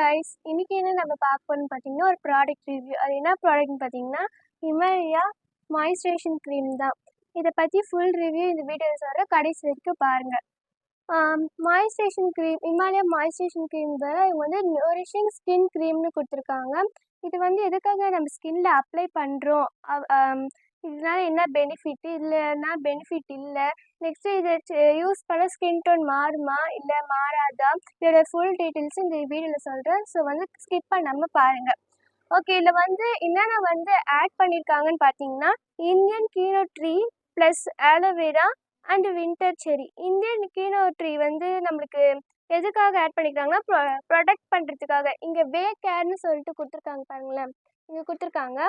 Guys இன்றைக்கி என்ன நம்ம பார்க்க பார்த்தீங்கன்னா ஒரு ப்ராடக்ட் ரிவ்யூ அது என்ன ப்ராடக்ட்னு பார்த்தீங்கன்னா ஹிமாலயா மாய்ஸ்சரேஷன் க்ரீம் தான். இதை பற்றி ஃபுல் ரிவ்யூ இந்த வீடியோஸ் வர கடைசி வரைக்கும் பாருங்கள் moisturisation cream Himalaya moisturisation cream வேற இவங்க வந்து நோரிஷிங் ஸ்கின் க்ரீம்னு கொடுத்துருக்காங்க. இது வந்து எதுக்காக நம்ம ஸ்கின்ல அப்ளை பண்ணுறோம் இதனால என்ன பெனிஃபிட் இல்லைன்னா பெனிஃபிட் இல்லை. நெக்ஸ்ட்டு இதை யூஸ் பண்ண ஸ்கின் டோன் மாறுமா? இல்லை மாறாதா? இதோட ஃபுல் டீட்டெயில்ஸ் இந்த வீடியோவில் சொல்கிறேன் ஸோ வந்து ஸ்கிப் பண்ணாமல் பாருங்கள் ஓகே இதில் வந்து என்னென்ன வந்து ஆட் பண்ணியிருக்காங்கன்னு பார்த்தீங்கன்னா Indian kino tree plus aloe vera and winter cherry Indian kino tree வந்து நம்மளுக்கு எதுக்காக ஆட் பண்ணியிருக்காங்கன்னா ப்ரொ ப்ரொடெக்ட் பண்ணுறதுக்காக இங்கே வே கேர்னு சொல்லிட்டு கொடுத்துருக்காங்க பாருங்களேன். இங்கே கொடுத்துருக்காங்க.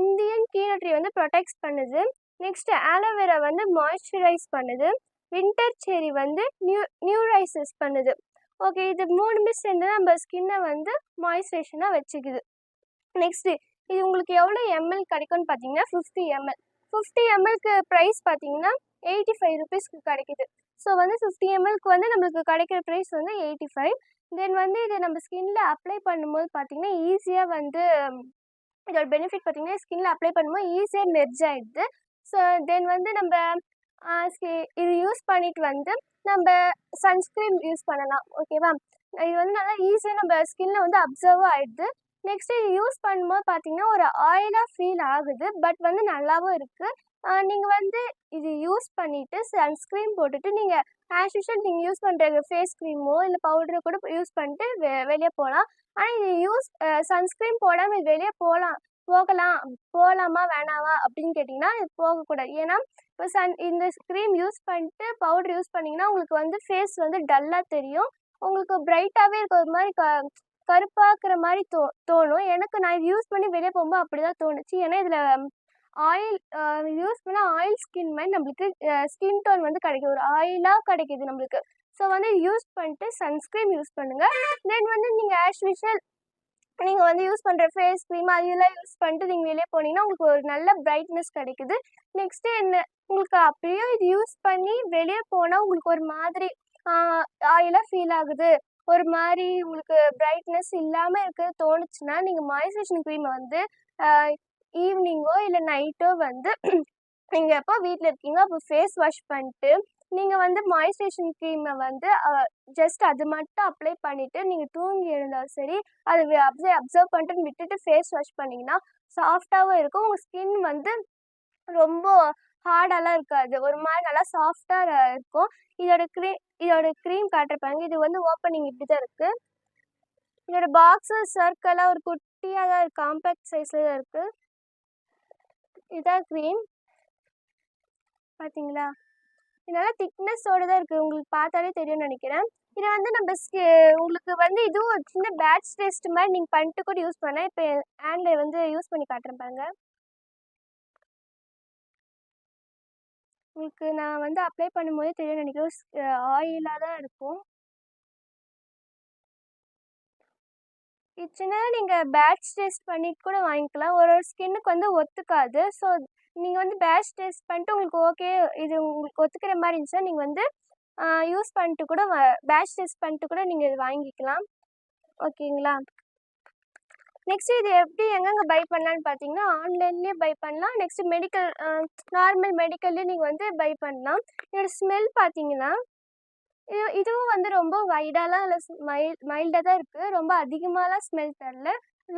இந்தியன் கீனட்ரி வந்து ப்ரொடெக்ட்ஸ் பண்ணுது. நெக்ஸ்ட்டு ஆலோவேரா வந்து மாய்ஸ்சரைஸ் பண்ணுது. வின்டர் செரி வந்து நியூ நியூரைசஸ் பண்ணுது. ஓகே இது மூணுமே சேர்ந்து நம்ம ஸ்கின்னை வந்து மாய்ஸ்சரைசனாக வச்சுக்குது. நெக்ஸ்ட்டு இது உங்களுக்கு எவ்வளோ எம்எல் கிடைக்கும்னு பார்த்தீங்கன்னா ஃபிஃப்டி எம்எல் ஃபிஃப்டி எம்எல்க்கு ப்ரைஸ் பார்த்தீங்கன்னா எயிட்டி ஃபைவ் ருபீஸ்க்கு கிடைக்குது. ஸோ வந்து ஃபிஃப்டி எம்எல்க்கு வந்து நம்மளுக்கு கிடைக்கிற ப்ரைஸ் வந்து எயிட்டி ஃபைவ் தென் வந்து இதை நம்ம ஸ்கின்ல அப்ளை பண்ணும்போது பார்த்தீங்கன்னா ஈஸியாக வந்து இதோட பெனிஃபிட் பார்த்தீங்கன்னா ஸ்கின்ல அப்ளை பண்ணும்போது ஈஸியாக மெர்ஜ் ஆகிடுது ஸோ தென் வந்து நம்ம இது யூஸ் பண்ணிட்டு வந்து நம்ம சன்ஸ்க்ரீன் யூஸ் பண்ணலாம். ஓகேவா இது வந்து நல்லா ஈஸியாக நம்ம ஸ்கின்ல வந்து அப்சர்வ் ஆகிடுது நெக்ஸ்ட் இது யூஸ் பண்ணும்போது பார்த்தீங்கன்னா ஒரு ஆயிலாக ஃபீல் ஆகுது. பட் வந்து நல்லாவும் இருக்குது நீங்கள் வந்து இது யூஸ் பண்ணிவிட்டு சன்ஸ்க்ரீன் போட்டுட்டு நீங்கள் ஆஸ் யூஷுவல் நீங்கள் யூஸ் பண்ணுற ஃபேஸ் க்ரீமோ இல்லை பவுடரோ கூட யூஸ் பண்ணிட்டு வெ வெளியே போகலாம் ஆனால் இது யூஸ் சன்ஸ்க்ரீன் போடாமல் இது வெளியே போகலாம் போகலாம் போகலாமா வேணாமா அப்படின்னு கேட்டிங்கன்னா இது போகக்கூடாது. ஏன்னா இப்போ சன் இந்த க்ரீம் யூஸ் பண்ணிட்டு பவுடர் யூஸ் பண்ணிங்கன்னா உங்களுக்கு வந்து ஃபேஸ் வந்து டல்லாக தெரியும். உங்களுக்கு பிரைட்டாகவே இருக்க ஒரு மாதிரி க கருப்பாக்குற மாதிரி தோ தோணும். எனக்கு நான் இது யூஸ் பண்ணி வெளியே போகும்போது அப்படி தான் தோணுச்சு. ஏன்னா இதில் ஆயில் யூஸ் பண்ணால் ஆயில் ஸ்கின் மாதிரி நம்மளுக்கு ஸ்கின் டோன் வந்து கிடைக்கும். ஒரு ஆயிலாக கிடைக்கிது நம்மளுக்கு. ஸோ வந்து யூஸ் பண்ணிட்டு சன்ஸ்க்ரீம் யூஸ் பண்ணுங்கள் தென் வந்து நீங்கள் ஆஸ் விஷல் நீங்கள் வந்து யூஸ் பண்ணுற ஃபேஸ் க்ரீம் அதெல்லாம் யூஸ் பண்ணிட்டு நீங்கள் வெளியே போனீங்கன்னா உங்களுக்கு ஒரு நல்ல பிரைட்னஸ் கிடைக்குது. நெக்ஸ்ட்டு என்ன உங்களுக்கு அப்படியே இது யூஸ் பண்ணி வெளியே போனால் உங்களுக்கு ஒரு மாதிரி ஆயிலாக ஃபீல் ஆகுது. ஒரு மாதிரி உங்களுக்கு பிரைட்னஸ் இல்லாமல் இருக்கிறது தோணுச்சுன்னா நீங்கள் மாய்ஸ்சரைசேஷன் க்ரீமை வந்து ஈவினிங்கோ இல்லை நைட்டோ வந்து நீங்கள் எப்போ வீட்டில் இருக்கீங்க அப்போ ஃபேஸ் வாஷ் பண்ணிட்டு நீங்கள் வந்து மாய்ஸ்சேஷன் க்ரீமை வந்து ஜஸ்ட் அது மட்டும் அப்ளை பண்ணிவிட்டு நீங்கள் தூங்கி இருந்தாலும் சரி அது அப்சர்வ் அப்சர்வ் பண்ணிட்டு விட்டுட்டு ஃபேஸ் வாஷ் பண்ணிங்கன்னா சாஃப்டாகவும் இருக்கும். உங்கள் ஸ்கின் வந்து ரொம்ப ஹார்டெல்லாம் இருக்காது. ஒரு மாதிரி நல்லா சாஃப்டாக இருக்கும். இதோட க்ரீம் இதோட க்ரீம் காட்டுறப்பாங்க இது வந்து ஓப்பனிங் இப்படி தான் இருக்குது இதோட பாக்ஸு சர்க்கிளாக ஒரு குட்டியாக தான் இருக்குது காம்பேக்ட் சைஸில் தான் இருக்குது இதான் க்ரீம் பார்த்தீங்களா இது நல்லா திக்னஸோடு தான் இருக்குது உங்களுக்கு பார்த்தாலே தெரியும்னு நினைக்கிறேன். இதை வந்து நம்ம உங்களுக்கு வந்து இதுவும் ஒரு சின்ன பேட்ச் டெஸ்ட் மாதிரி நீங்கள் பண்ணிட்டு கூட யூஸ் பண்ணேன் இப்போ ஹேண்டில் வந்து யூஸ் பண்ணி காட்டுறேன் பாருங்க. உங்களுக்கு நான் வந்து அப்ளை பண்ணும்போதே தெரியும்னு நினைக்கிறேன். ஆயிலாக தான் இருக்கும். இச்சுன்னா நீங்கள் பேட்ச் டெஸ்ட் பண்ணிட்டு கூட வாங்கிக்கலாம். ஒரு ஒரு ஸ்கின்னுக்கு வந்து ஒத்துக்காது. ஸோ நீங்கள் வந்து பேட்ச் டெஸ்ட் பண்ணிட்டு உங்களுக்கு ஓகே இது உங்களுக்கு ஒத்துக்கிற மாதிரி இருந்துச்சுன்னா நீங்கள் வந்து யூஸ் பண்ணிட்டு கூட பேட்ச் டெஸ்ட் பண்ணிட்டு கூட நீங்கள் இது வாங்கிக்கலாம். ஓகேங்களா? நெக்ஸ்ட் இது எப்படி எங்கெங்கே பை பண்ணலான்னு பார்த்தீங்கன்னா ஆன்லைன்லேயே பை பண்ணலாம். நெக்ஸ்ட் மெடிக்கல் நார்மல் மெடிக்கல்லேயும் நீங்கள் வந்து பை பண்ணலாம். இதோட ஸ்மெல் பார்த்தீங்கன்னா இது இதுவும் வந்து ரொம்ப வைடாலாம் இல்லை மைல் மைல்டாக தான் இருக்குது ரொம்ப அதிகமாகலாம் ஸ்மெல் தரல.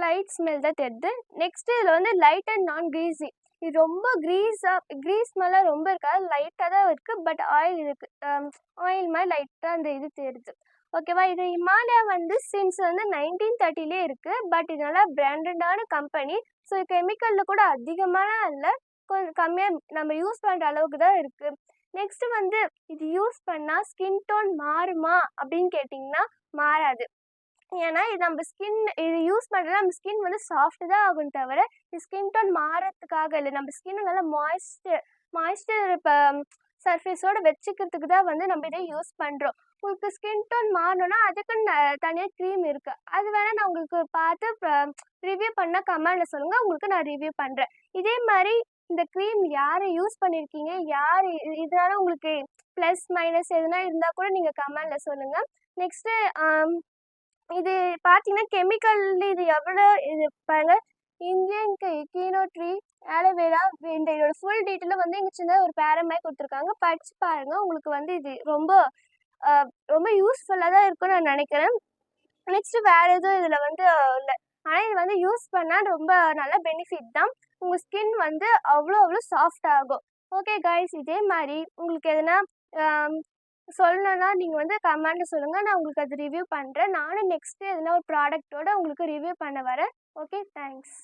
லைட் ஸ்மெல் தான் தெரியுது நெக்ஸ்ட்டு இதில் வந்து லைட் அண்ட் நான் க்ரீஸி இது ரொம்ப க்ரீஸாக க்ரீஸ் மாதிரிலாம் ரொம்ப இருக்காது. லைட்டாக தான் இருக்குது பட் ஆயில் இருக்குது ஆயில் மாதிரி லைட்டாக அந்த இது தெரியுது ஓகேவா இது ஹிமாலயா வந்து சின்ஸ் வந்து நைன்டீன் தேர்ட்டிலே இருக்குது பட் இது நல்லா பிராண்டடான கம்பெனி ஸோ கெமிக்கலில் கூட அதிகமான இல்லை. கொஞ்சம் கம்மியாக நம்ம யூஸ் பண்ணுற அளவுக்கு தான் இருக்குது நெக்ஸ்ட்டு வந்து இது யூஸ் பண்ணால் ஸ்கின் டோன் மாறுமா? அப்படின்னு கேட்டிங்கன்னா மாறாது. ஏன்னா இது நம்ம ஸ்கின் இது யூஸ் பண்ணுறது நம்ம ஸ்கின் வந்து சாஃப்ட்டு தான் ஆகும் தவிர இது ஸ்கின் டோன் மாறத்துக்காக இல்லை. நம்ம ஸ்கின் நல்லா மாய்ஸ்டர் மாய்ஸ்டர் இப்போ சர்ஃபேஸோடு வச்சுக்கிறதுக்கு தான் வந்து நம்ம இதை யூஸ் பண்ணுறோம் உங்களுக்கு ஸ்கின் டோன் மாறணும்னா அதுக்குன்னு தனியாக க்ரீம் இருக்குது அது வேணால் நான் உங்களுக்கு பார்த்து ரிவ்யூ பண்ணால் கமெண்டில் சொல்லுங்கள் உங்களுக்கு நான் ரிவ்யூ பண்ணுறேன் இதே மாதிரி இந்த க்ரீம் யார் யூஸ் பண்ணியிருக்கீங்க யார் இதனால் உங்களுக்கு ப்ளஸ் மைனஸ் எதுனா இருந்தால் கூட நீங்கள் கமெண்டில் சொல்லுங்கள் நெக்ஸ்ட்டு இது பார்த்தீங்கன்னா கெமிக்கல் இது எவ்வளோ இது பாருங்கள் இந்தியன் கீனோ ட்ரீ ஆலோவேரா இந்த இதோட ஃபுல் டீட்டெயிலும் வந்து எங்கள் சின்ன ஒரு பேரமாய் கொடுத்துருக்காங்க. படிச்சு பாருங்கள் உங்களுக்கு வந்து இது ரொம்ப ரொம்ப யூஸ்ஃபுல்லாக தான் இருக்கும்னு நான் நினைக்கிறேன். நெக்ஸ்ட்டு வேறு எதுவும் இதில் வந்து இல்லை. ஆனால் இது வந்து யூஸ் பண்ணால் ரொம்ப நல்ல பெனிஃபிட் தான். உங்கள் ஸ்கின் வந்து அவ்வளோ அவ்வளோ சாஃப்ட் ஆகும். ஓகே கைஸ் இதே மாதிரி உங்களுக்கு எதனா சொல்லணும்னா நீங்கள் வந்து கமெண்ட்டில் சொல்லுங்கள் நான் உங்களுக்கு அது ரிவ்யூ பண்ணுறேன் நானும் நெக்ஸ்ட்டு எதனா ஒரு ப்ராடக்ட்டோட உங்களுக்கு ரிவ்யூ பண்ண வரேன். Okay thanks